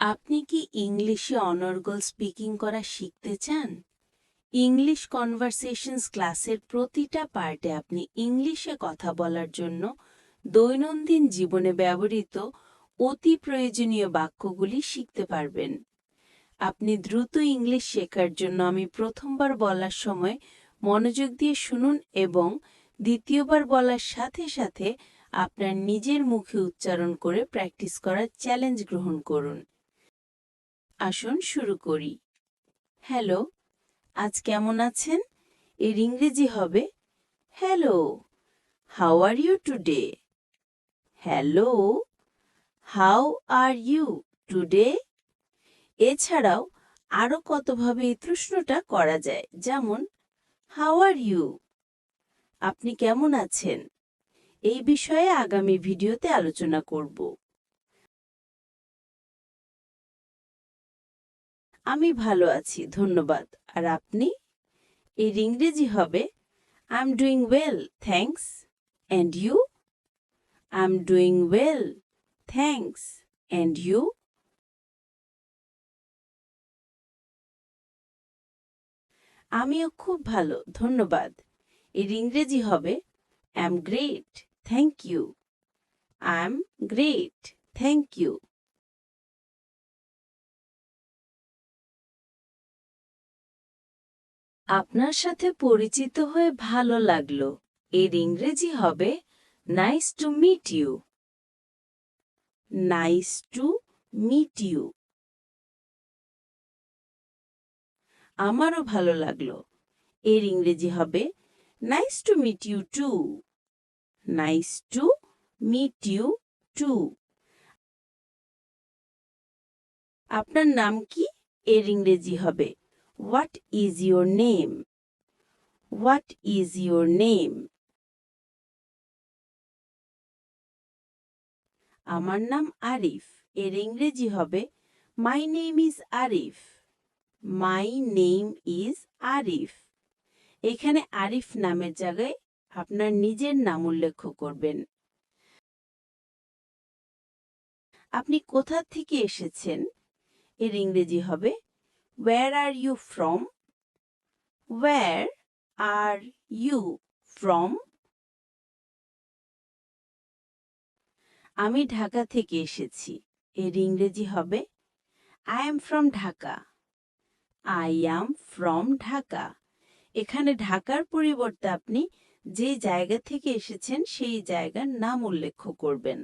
আপনি কি ইংলিশে অনর্গল স্পিকিং করা শিখতে চান? ইংলিশ কনভারসেশনস ক্লাসের প্রতিটা পার্টে আপনি ইংলিশে কথা বলার জন্য দৈনন্দিন জীবনে ব্যবহৃত অতি প্রয়োজনীয় বাক্যগুলি শিখতে পারবেন। আপনি দ্রুত ইংলিশ শেখার জন্য আমি প্রথমবার বলার সময় মনোযোগ দিয়ে শুনুন এবং দ্বিতীয়বার বলার সাথে সাথে আপনার নিজের মুখে উচ্চারণ করে প্র্যাকটিস করার চ্যালেঞ্জ গ্রহণ করুন। আসুন শুরু করি। হ্যালো আজ কেমন আছেন? এর ইংরেজি হবে hello how are you today hello how are you today এছাড়াও আরও কতভাবে এই প্রশ্নটা করা যায়, যেমন হাউ আর ইউ আপনি কেমন আছেন? এই বিষয়ে আগামী ভিডিওতে আলোচনা করব। আমি ভালো আছি, ধন্যবাদ। আর আপনি? এর ইংরেজি হবে I am doing well thanks and you I am doing well thanks and you আমিও খুব ভালো ধন্যবাদ এর ইংরেজি হবে I am great thank you I am great thank you আপনার সাথে পরিচিত হয়ে ভালো লাগল। এর ইংরেজি হবে nice to meet you nice to meet you আমারও ভালো লাগল এর ইংরেজি হবে nice to meet you too nice to meet you too আপনার নাম কি? এর ইংরেজি হবে what is your name what is your name আমার নাম আরিফ। এর ইংরেজি হবে my name is Arif my name is Arif এখানে আরিফ নামের জায়গায় আপনার নিজের নাম উল্লেখ করবেন। আপনি কোথা থেকে এসেছেন? এর ইংরেজি হবে where are you from where are you from আমি ঢাকা থেকে এসেছি। এর ইংরেজি হবে I am from Dhaka I am from Dhaka এখানে ঢাকার পরিবর্তে আপনি যে জায়গা থেকে এসেছেন, সেই জায়গার নাম উল্লেখ করবেন।